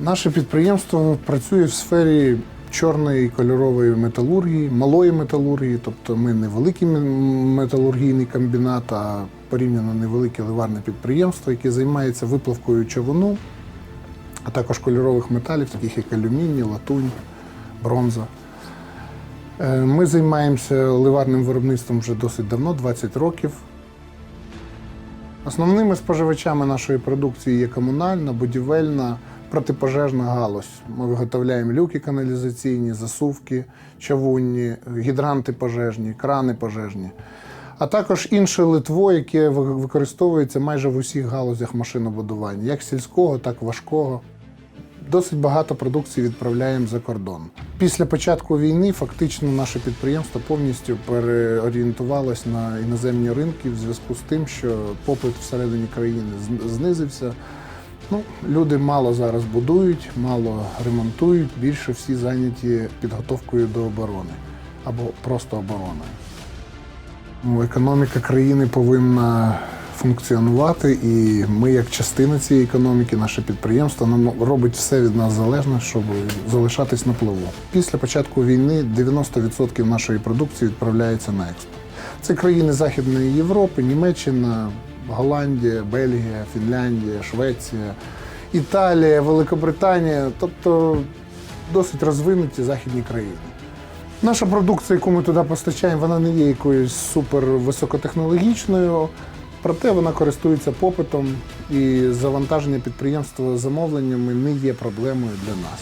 Наше підприємство працює в сфері чорної і кольорової металургії, малої металургії, тобто ми не великий металургійний комбінат, а порівняно невелике ливарне підприємство, яке займається виплавкою човуну, а також кольорових металів, таких як алюміній, латунь, бронза. Е, Ми займаємося ливарним виробництвом вже досить давно, 20 років. Основними споживачами нашої продукції є комунальна, будівельна, протипожежна галузь. Ми виготовляємо люки каналізаційні, засувки, чавунні, гідранти пожежні, крани пожежні, а також інше литво, яке використовується майже в усіх галузях машинобудування, як сільського, так і важкого. Досить багато продукції відправляємо за кордон. Після початку війни фактично наше підприємство повністю переорієнтувалось на іноземні ринки в зв'язку з тим, що попит всередині країни знизився. Ну, люди мало зараз будують, мало ремонтують, більше всі зайняті підготовкою до оборони або просто обороною. Ну, економіка країни повинна функціонувати, і ми, як частина цієї економіки, наше підприємство нам робить все від нас залежне, щоб залишатись на плаву. Після початку війни 90% нашої продукції відправляється на експорт. Це країни Західної Європи, Німеччина, Голландія, Бельгія, Фінляндія, Швеція, Італія, Великобританія, тобто досить розвинуті західні країни. Наша продукція, яку ми туди постачаємо, вона не є якоюсь супер високотехнологічною, проте вона користується попитом і завантаження підприємства замовленнями не є проблемою для нас.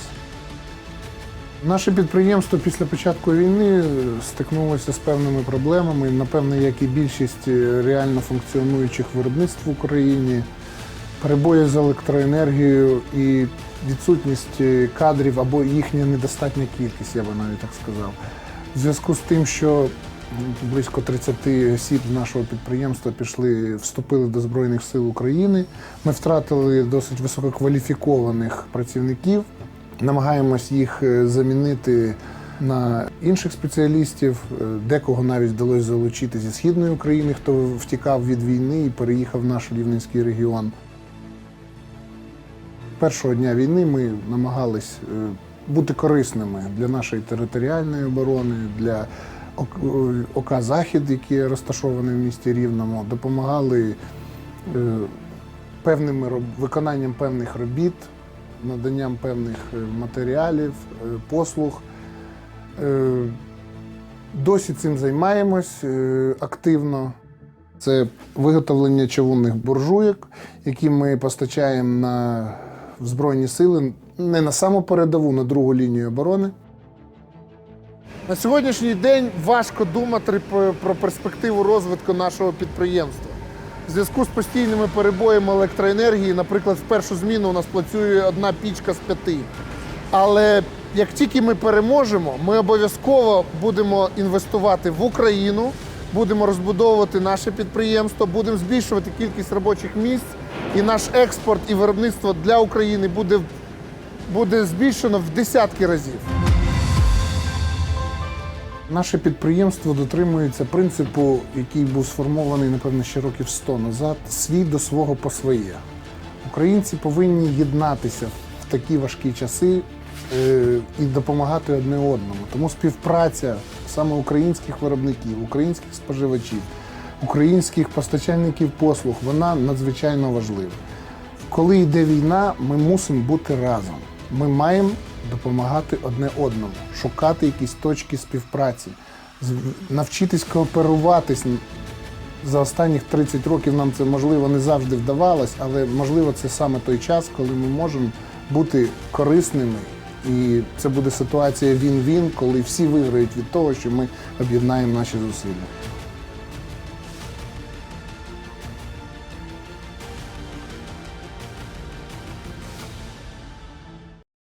Наше підприємство після початку війни стикнулося з певними проблемами, напевно, як і більшість е, реально функціонуючих виробництв в Україні, перебої з електроенергією і відсутність е, кадрів або їхня недостатня кількість, я би навіть так сказав. В зв'язку з тим, що близько 30 осіб нашого підприємства пішли, вступили до Збройних сил України. Ми втратили досить висококваліфікованих працівників. Намагаємось їх е, замінити на інших спеціалістів. Е, Декого навіть вдалося залучити зі східної України, хто втікав від війни і переїхав в наш Рівненський регіон. Першого дня війни ми намагались е, бути корисними для нашої територіальної оборони, для ОК Захід, який розташований в місті Рівному, допомагали певними виконанням певних робіт, наданням певних е, матеріалів, е, послуг. Е, Досі цим займаємось активно. Це виготовлення човунних буржуйок, які ми постачаємо на Збройні сили не на саму передову, на другу лінію оборони. На сьогоднішній день важко думати про перспективу розвитку нашого підприємства. В зв'язку з постійними перебоями електроенергії, наприклад, в першу зміну у нас працює одна пічка з п'яти. Але як тільки ми переможемо, ми обов'язково будемо інвестувати в Україну, будемо розбудовувати наше підприємство, будемо збільшувати кількість робочих місць, і наш експорт і виробництво для України буде, буде збільшено в десятки разів. Наше підприємство дотримується принципу, який був сформований, напевно, ще років 100 назад: свій до свого по своє. Українці повинні єднатися в такі важкі часи е, і допомагати одне одному. Тому співпраця саме українських виробників, українських споживачів, українських постачальників послуг вона надзвичайно важлива. Коли йде війна, ми мусимо бути разом. Ми маємо допомагати одне одному, шукати якісь точки співпраці, навчитись кооперуватись. За останніх 30 років нам це можливо не завжди вдавалось, але можливо це саме той час, коли ми можемо бути корисними. І це буде ситуація він-він, коли всі виграють від того, що ми об'єднаємо наші зусилля.